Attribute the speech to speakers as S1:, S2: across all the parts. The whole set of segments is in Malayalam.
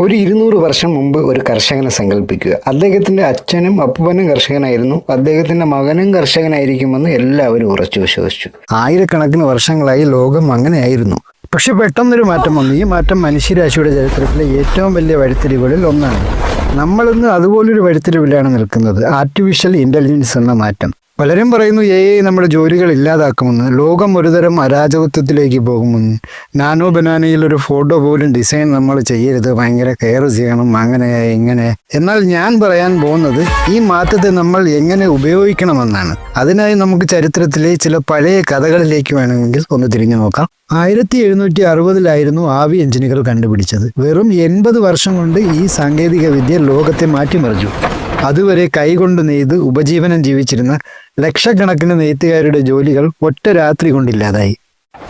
S1: ഒരു ഇരുന്നൂറ് വർഷം മുമ്പ് ഒരു കർഷകനെ സങ്കല്പിക്കുക. അദ്ദേഹത്തിന്റെ അച്ഛനും അപ്പനും കർഷകനായിരുന്നു. അദ്ദേഹത്തിന്റെ മകനും കർഷകനായിരിക്കുമെന്ന് എല്ലാവരും ഉറച്ചു വിശ്വസിച്ചു. ആയിരക്കണക്കിന് വർഷങ്ങളായി ലോകം അങ്ങനെയായിരുന്നു. പക്ഷെ പെട്ടെന്നൊരു മാറ്റം വന്നു. ഈ മാറ്റം മനുഷ്യരാശിയുടെ ചരിത്രത്തിലെ ഏറ്റവും വലിയ വഴിത്തിരിവുകളിൽ ഒന്നാണ്. നമ്മളിന്ന് അതുപോലൊരു വഴിത്തിരിവിലാണ് നിൽക്കുന്നത്. ആർട്ടിഫിഷ്യൽ ഇന്റലിജൻസ് എന്ന മാറ്റം. പലരും പറയുന്നു എ ഐ നമ്മുടെ ജോലികൾ ഇല്ലാതാക്കുമെന്ന്. ലോകം ഒരുതരം അരാജകത്വത്തിലേക്ക് പോകുമെന്ന്. നാനോ ബനാനയിൽ ഒരു ഫോട്ടോ പോലും ഡിസൈൻ നമ്മൾ ചെയ്യരുത്. ഭയങ്കര കെയർ ചെയ്യണം. അങ്ങനെ ഇങ്ങനെ. എന്നാൽ ഞാൻ പറയാൻ പോകുന്നത് ഈ മാറ്റത്തെ നമ്മൾ എങ്ങനെ ഉപയോഗിക്കണമെന്നാണ്. അതിനായി നമുക്ക് ചരിത്രത്തിലെ ചില പഴയ കഥകളിലേക്ക് വേണമെങ്കിൽ ഒന്ന് തിരിഞ്ഞു നോക്കാം. ആയിരത്തി എഴുന്നൂറ്റി അറുപതിലായിരുന്നു ആവി എഞ്ചിനുകൾ കണ്ടുപിടിച്ചത്. വെറും എൺപത് വർഷം കൊണ്ട് ഈ സാങ്കേതിക വിദ്യ ലോകത്തെ മാറ്റിമറിച്ചു. അതുവരെ കൈകൊണ്ട് നെയ്ത് ഉപജീവനം ജീവിച്ചിരുന്ന ലക്ഷക്കണക്കിന് നെയ്ത്തുകാരുടെ ജോലികൾ ഒറ്റ രാത്രി കൊണ്ടില്ലാതായി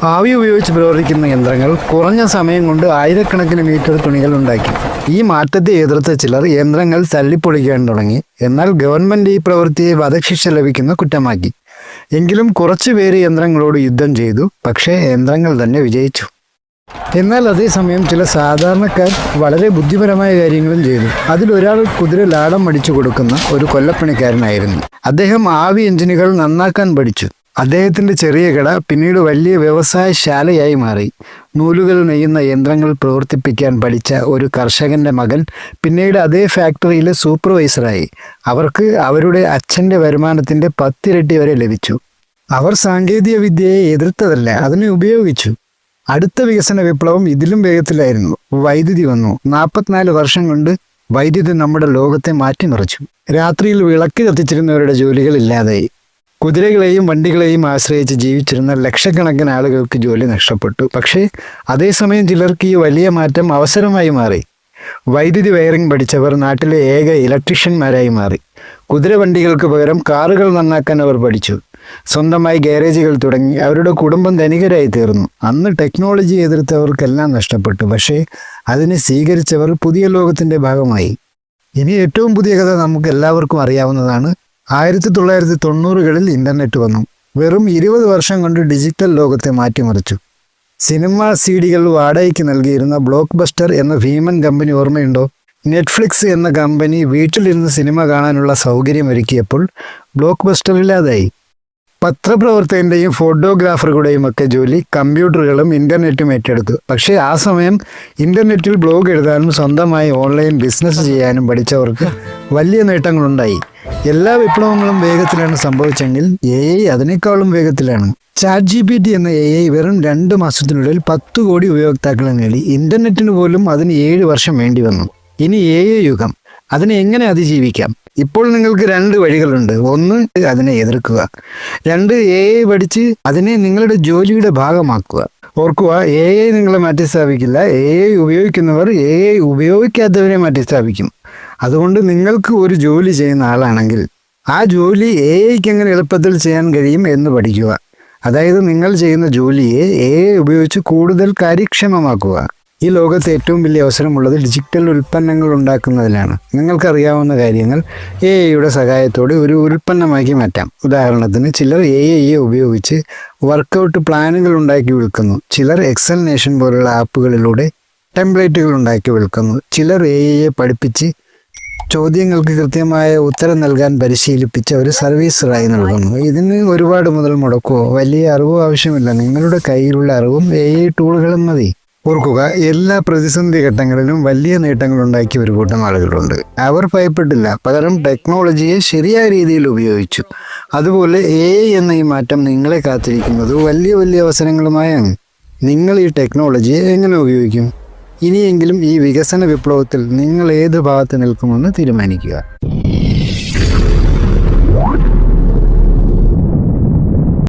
S1: ആവി ഉപയോഗിച്ച് പ്രവർത്തിക്കുന്ന യന്ത്രങ്ങൾ കുറഞ്ഞ സമയം കൊണ്ട് ആയിരക്കണക്കിന് മീറ്റർ തുണികൾ ഉണ്ടാക്കി. ഈ മാറ്റത്തെ എതിർത്ത ചിലർ യന്ത്രങ്ങൾ തല്ലിപ്പൊളിക്കാൻ തുടങ്ങി. എന്നാൽ ഗവൺമെന്റ് ഈ പ്രവൃത്തിയെ വധശിക്ഷ ലഭിക്കുന്ന കുറ്റമാക്കി. എങ്കിലും കുറച്ചുപേര് യന്ത്രങ്ങളോട് യുദ്ധം ചെയ്തു. പക്ഷേ യന്ത്രങ്ങൾ തന്നെ വിജയിച്ചു. എന്നാൽ അതേസമയം ചില സാധാരണക്കാർ വളരെ ബുദ്ധിപരമായ കാര്യങ്ങളും ചെയ്തു. അതിലൊരാൾ കുതിര ലാടം അടിച്ചു കൊടുക്കുന്ന ഒരു കൊല്ലപ്പണിക്കാരനായിരുന്നു. അദ്ദേഹം ആവി എഞ്ചിനുകൾ നന്നാക്കാൻ പഠിച്ചു. അദ്ദേഹത്തിന്റെ ചെറിയ കട പിന്നീട് വലിയ വ്യവസായശാലയായി മാറി. നൂലുകൾ നെയ്യുന്ന യന്ത്രങ്ങൾ പ്രവർത്തിപ്പിക്കാൻ പഠിച്ച ഒരു കർഷകന്റെ മകൻ പിന്നീട് അതേ ഫാക്ടറിയിലെ സൂപ്പർവൈസറായി. അവർക്ക് അവരുടെ അച്ഛന്റെ വരുമാനത്തിന്റെ പത്തിരട്ടി വരെ ലഭിച്ചു. അവർ സാങ്കേതിക വിദ്യയെ എതിർത്തതല്ല അതിനെ ഉപയോഗിച്ചു. അടുത്ത വികസന വിപ്ലവം ഇതിലും വേഗത്തിലായിരുന്നു. വൈദ്യുതി വന്നു. നാൽപ്പത്തിനാല് വർഷം കൊണ്ട് വൈദ്യുതി നമ്മുടെ ലോകത്തെ മാറ്റിമറിച്ചു. രാത്രിയിൽ വിളക്ക് കത്തിച്ചിരുന്നവരുടെ ജോലികൾ ഇല്ലാതായി. കുതിരകളെയും വണ്ടികളെയും ആശ്രയിച്ച് ജീവിച്ചിരുന്ന ലക്ഷക്കണക്കിന് ആളുകൾക്ക് ജോലി നഷ്ടപ്പെട്ടു. പക്ഷേ അതേസമയം ചിലർക്ക് ഈ വലിയ മാറ്റം അവസരമായി മാറി. വൈദ്യുതി വയറിംഗ് പഠിച്ചവർ നാട്ടിലെ ഏക ഇലക്ട്രീഷ്യന്മാരായി മാറി. കുതിരവണ്ടികൾക്ക് പകരം കാറുകൾ നന്നാക്കാൻ അവർ പഠിച്ചു. സ്വന്തമായി ഗാരേജുകൾ തുടങ്ങി. അവരുടെ കുടുംബം ധനികരായി തീർന്നു. അന്ന് ടെക്നോളജി എതിർത്തവർക്കെല്ലാം നഷ്ടപ്പെട്ടു. പക്ഷേ അതിനെ സ്വീകരിച്ചവർ പുതിയ ലോകത്തിന്റെ ഭാഗമായി. ഇനി ഏറ്റവും പുതിയ കഥ നമുക്ക് എല്ലാവർക്കും അറിയാവുന്നതാണ്. ആയിരത്തി തൊള്ളായിരത്തി തൊണ്ണൂറുകളിൽ ഇന്റർനെറ്റ് വന്നു. വെറും ഇരുപത് വർഷം കൊണ്ട് ഡിജിറ്റൽ ലോകത്തെ മാറ്റിമറിച്ചു. സിനിമ സി ഡികൾ വാടകയ്ക്ക് നൽകിയിരുന്ന ബ്ലോക്ക് ബസ്റ്റർ എന്ന ഭീമൻ കമ്പനി ഓർമ്മയുണ്ടോ? നെറ്റ്ഫ്ലിക്സ് എന്ന കമ്പനി വീട്ടിലിരുന്ന് സിനിമ കാണാനുള്ള സൗകര്യമൊരുക്കിയപ്പോൾ ബ്ലോക്ക് ബസ്റ്റർ ഇല്ലാതായി. പത്രപ്രവർത്തകന്റെയും ഫോട്ടോഗ്രാഫറുകളുടെയും ഒക്കെ ജോലി കമ്പ്യൂട്ടറുകളും ഇന്റർനെറ്റും ഏറ്റെടുത്തു. പക്ഷേ ആ സമയം ഇന്റർനെറ്റിൽ ബ്ലോഗ് എഴുതാനും സ്വന്തമായി ഓൺലൈൻ ബിസിനസ് ചെയ്യാനും പഠിച്ചവർക്ക് വലിയ നേട്ടങ്ങളുണ്ടായി. എല്ലാ വിപ്ലവങ്ങളും വേഗത്തിലാണ് സംഭവിച്ചെങ്കിൽ എ ഐ അതിനേക്കാളും വേഗത്തിലാണ്. ചാറ്റ് ജി പി ടി എന്ന എ ഐ വെറും രണ്ട് മാസത്തിനുള്ളിൽ പത്ത് കോടി ഉപയോക്താക്കളെ നേടി. ഇന്റർനെറ്റിന് പോലും അതിന് ഏഴ് വർഷം വേണ്ടി വന്നു. ഇനി ഏഴ് യുഗം. അതിനെ എങ്ങനെ അതിജീവിക്കാം? ഇപ്പോൾ നിങ്ങൾക്ക് രണ്ട് വഴികളുണ്ട്. ഒന്ന് അതിനെ എതിർക്കുക. രണ്ട് എ ഐ പഠിച്ച് അതിനെ നിങ്ങളുടെ ജോലിയുടെ ഭാഗമാക്കുക. ഓർക്കുക എ ഐ നിങ്ങളെ മാറ്റിസ്ഥാപിക്കില്ല. എ ഐ ഉപയോഗിക്കുന്നവർ എ ഐ ഉപയോഗിക്കാത്തവരെ മാറ്റിസ്ഥാപിക്കും. അതുകൊണ്ട് നിങ്ങൾക്ക് ഒരു ജോലി ചെയ്യുന്ന ആളാണെങ്കിൽ ആ ജോലി എ ഐക്ക് എങ്ങനെ എളുപ്പത്തിൽ ചെയ്യാൻ കഴിയും എന്ന് പഠിക്കുക. അതായത് നിങ്ങൾ ചെയ്യുന്ന ജോലിയെ എ ഐ ഉപയോഗിച്ച് കൂടുതൽ കാര്യക്ഷമമാക്കുക. ഈ ലോകത്ത് ഏറ്റവും വലിയ അവസരമുള്ളത് ഡിജിറ്റൽ ഉൽപ്പന്നങ്ങൾ ഉണ്ടാക്കുന്നതിലാണ്. നിങ്ങൾക്കറിയാവുന്ന കാര്യങ്ങൾ എ ഐയുടെ സഹായത്തോടെ ഒരു ഉൽപ്പന്നമാക്കി മാറ്റാം. ഉദാഹരണത്തിന് ചിലർ എ ഐയെ ഉപയോഗിച്ച് വർക്കൗട്ട് പ്ലാനുകൾ ഉണ്ടാക്കി വിൽക്കുന്നു. ചിലർ എക്സൽ നേഷൻ പോലുള്ള ആപ്പുകളിലൂടെ ടെംപ്ലേറ്റുകൾ ഉണ്ടാക്കി വിൽക്കുന്നു. ചിലർ എ ഐയെ പഠിപ്പിച്ച് ചോദ്യങ്ങൾക്ക് കൃത്യമായ ഉത്തരം നൽകാൻ പരിശീലിപ്പിച്ച ഒരു സർവീസറായി നൽകുന്നു. ഇതിന് ഒരുപാട് മുതൽ മുടക്കോ വലിയ അറിവോ ആവശ്യമില്ല. നിങ്ങളുടെ കയ്യിലുള്ള അറിവും എ ഐ ടൂളുകളും മതി. ഓർക്കുക എല്ലാ പ്രതിസന്ധി ഘട്ടങ്ങളിലും വലിയ നേട്ടങ്ങൾ ഉണ്ടാക്കിയ ഒരു കൂട്ടം ആളുകളുണ്ട്. അവർ ഭയപ്പെട്ടില്ല. പകരം ടെക്നോളജിയെ ശരിയായ രീതിയിൽ ഉപയോഗിച്ചു. അതുപോലെ എ എന്ന ഈ മാറ്റം നിങ്ങളെ കാത്തിരിക്കുന്നത് വലിയ വലിയ അവസരങ്ങളുമായാണ്. നിങ്ങൾ ഈ ടെക്നോളജിയെ എങ്ങനെ ഉപയോഗിക്കും? ഇനിയെങ്കിലും ഈ വികസന വിപ്ലവത്തിൽ നിങ്ങൾ ഏത് ഭാഗത്ത് നിൽക്കുമെന്ന് തീരുമാനിക്കുക.